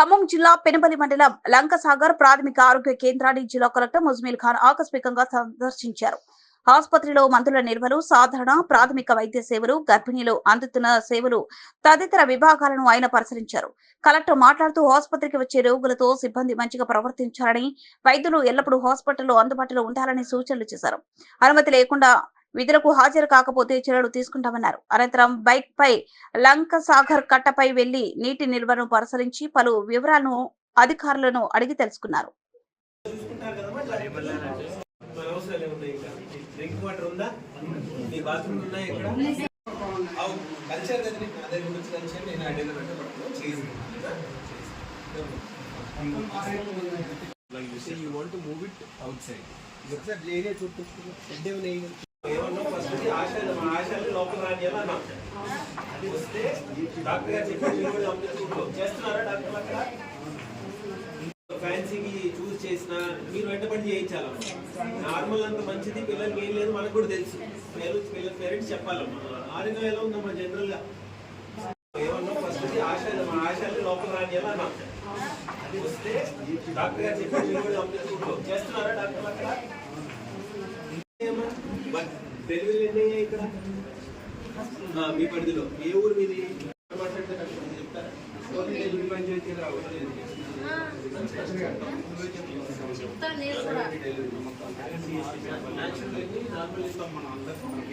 ఖమ్మం జిల్లా పెనుబలి మండలం లంకసాగర్ ప్రాథమిక ఆరోగ్య కేంద్రాన్ని జిల్లా కలెక్టర్ ముజ్మిల్ ఖాన్ ఆకస్మికంగా సందర్శించారు. ఆసుపత్రిలో మందుల నిల్వలు సాధారణ ప్రాథమిక వైద్య సేవలు గర్భిణీలు అందుతున్న సేవలు తదితర విభాగాలను ఆయన పరిశీలించారు. కలెక్టర్ మాట్లాడుతూ ఆసుపత్రికి వచ్చే రోగులతో సిబ్బంది మంచిగా ప్రవర్తించాలని వైద్యులు ఎల్లప్పుడూ హాస్పిటల్లో అందుబాటులో ఉండాలని సూచనలు చేశారు. అనుమతి లేకుండా విధులకు హాజరు కాకపోతే చర్యలు తీసుకుంటామన్నారు. అనంతరం బైక్ పై లంక సాగర్ కట్టపై వెళ్ళి నీటి నిల్వను పరిశీలించి పలు వివరాలను అధికారులను అడిగి తెలుసుకున్నారు. డ్రింక్ వాటర్ ఉందా బాత్రూమ్ ఉన్నాయి ఇక్కడ కల్చర్ కదా అదే గురించి కల్చర్ నేను ఐడియాలో పెట్టబడుతున్నాను చేసి. ఒకసారి ఏరియా ఏమన్నా ఫస్ట్ మా ఆశాలు లోపల డాక్టర్ గారు ఫ్యాన్సీకి చూస్ చేసిన మీరు వెంటబడి చేయించాలమ్మా. నార్మల్ అంత మంచిది పిల్లలకి ఏం లేదు మనకు కూడా తెలుసు. పిల్లల పేరెంట్స్ చెప్పాలమ్మా. ఆరోగ్యం ఎలా ఉందమ్మా జనరల్గా? ఏమన్నా ఫస్ట్ ఆశ మా ఆశాలు లోపల రానియాలి అన్నాం? అది వస్తే డాక్టర్ గారు చెప్పి చేస్తున్నారా డాక్టర్ బట్ డెలివరీ ఎన్ని అయ్యాయి ఇక్కడ మీ పరిధిలో ఏ ఊరు మీది? మాట్లాడితే చెప్తారా పంచాయతీ ఎన్ని నార్మల్ ఇస్తాం మనం అందరం మనం